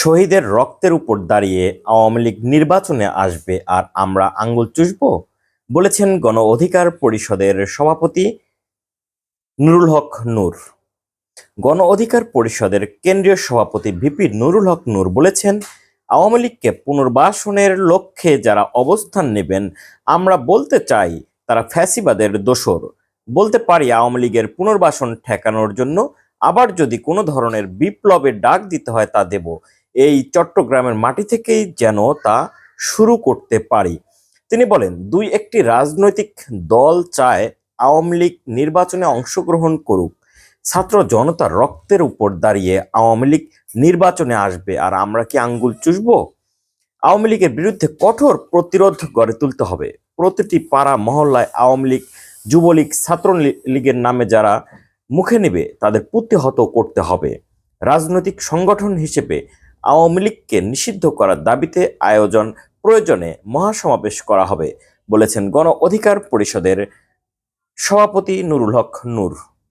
শহীদের রক্তের উপর দাঁড়িয়ে আওয়ামী লীগ নির্বাচনে আসবে আর আমরা আঙ্গুল চুষব? বলেছেন গণ অধিকার পরিষদের সভাপতি নুরুল হক নূর। গণ অধিকার পরিষদের কেন্দ্রীয় সভাপতি ভিপি নুরুল হক নূর বলেছেন, আওয়ামী লীগকে পুনর্বাসনের লক্ষ্যে যারা অবস্থান নেবেন, আমরা বলতে চাই তারা ফ্যাসিবাদের দোসর বলতে পারি আওয়ামী লীগের পুনর্বাসন ঠেকানোর জন্য আবার যদি কোনো ধরনের বিপ্লবের ডাক দিতে হয় তা দেব। এই চট্টগ্রামের মাটি থেকেই যেন তা শুরু করতে পারি। তিনি বলেন, দুই একটি রাজনৈতিক দল চায় আওয়ামী লীগ নির্বাচনে অংশগ্রহণ করুক। ছাত্র জনতার রক্তের উপর দাঁড়িয়ে আওয়ামী লীগ নির্বাচনে আসবে, আর আমরা কি আঙ্গুল চুষব? আওয়ামী লীগের বিরুদ্ধে কঠোর প্রতিরোধ গড়ে তুলতে হবে। প্রতিটি পাড়া, মহল্লায় আওয়ামী লীগ, যুবলীগ ছাত্র লীগের নামে যারা মুখে নেবে, তাদের প্রতিহত করতে হবে। রাজনৈতিক সংগঠন হিসেবে আওয়ামী লীগকে নিষিদ্ধ করার দাবিতে আয়োজন প্রয়োজনে মহাসমাবেশ করা হবে, বলেছেন গণ অধিকার পরিষদের সভাপতি নুরুল হক নূর।